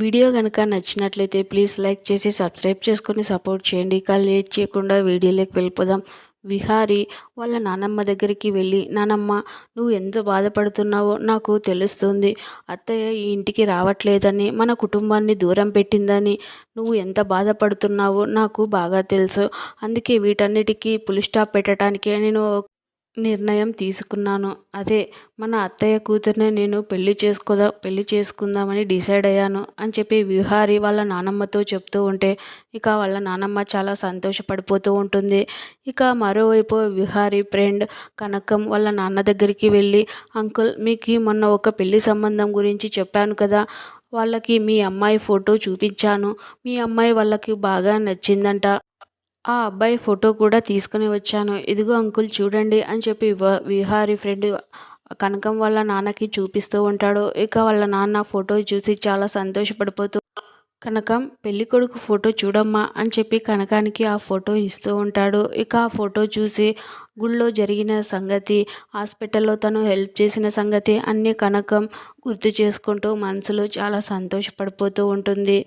Video కనుక నచ్చినట్లయితే please like చేసి సబ్స్క్రైబ్ చేసుకొని సపోర్ట్ చేయండి. ఇక లేట్ చేయకుండా వీడియోలోకి వెళ్ళిపోదాం. విహారి వాళ్ళ నానమ్మ దగ్గరికి వెళ్ళి నానమ్మ నువ్వు ఎంత బాధపడుతున్నావో నాకు తెలుస్తుంది. అత్తయ్య ఈ ఇంటికి రావట్లేదని మన కుటుంబాన్ని దూరం పెట్టిందని నువ్వు ఎంత బాధపడుతున్నావో నాకు బాగా తెలుసు. అందుకే వీటన్నిటికీ పులి స్టాప్ పెట్టడానికి నేను నిర్ణయం తీసుకున్నాను. అదే మన అత్తయ్య కూతుర్నే నేను పెళ్ళి చేసుకోదా పెళ్ళి చేసుకుందామని డిసైడ్ అయ్యాను అని చెప్పి విహారి వాళ్ళ నానమ్మతో చెప్తూ ఉంటే ఇక వాళ్ళ నానమ్మ చాలా సంతోషపడిపోతూ ఉంటుంది. ఇక మరోవైపు విహారి ఫ్రెండ్ కనకం వాళ్ళ నాన్న దగ్గరికి వెళ్ళి అంకుల్ మీకు మొన్న ఒక పెళ్ళి సంబంధం గురించి చెప్పాను కదా. వాళ్ళకి మీ అమ్మాయి ఫోటో చూపించాను. మీ అమ్మాయి వాళ్ళకి బాగా నచ్చిందంట. ఆ అబ్బాయి ఫోటో కూడా తీసుకుని వచ్చాను. ఇదిగో అంకుల్ చూడండి అని చెప్పి విహారీ ఫ్రెండ్ కనకం వాళ్ళ నాన్నకి చూపిస్తూ ఉంటాడు. ఇక వాళ్ళ నాన్న ఫోటో చూసి చాలా సంతోషపడిపోతూ కనకం పెళ్ళి కొడుకు ఫోటో చూడమ్మా అని చెప్పి కనకానికి ఆ ఫోటో ఇస్తూ ఉంటాడు. ఇక ఆ ఫోటో చూసి గుళ్ళో జరిగిన సంగతి హాస్పిటల్లో తను హెల్ప్ చేసిన సంగతి అన్నీ కనకం గుర్తు చేసుకుంటూ మనసులో చాలా సంతోషపడిపోతూ ఉంటుంది.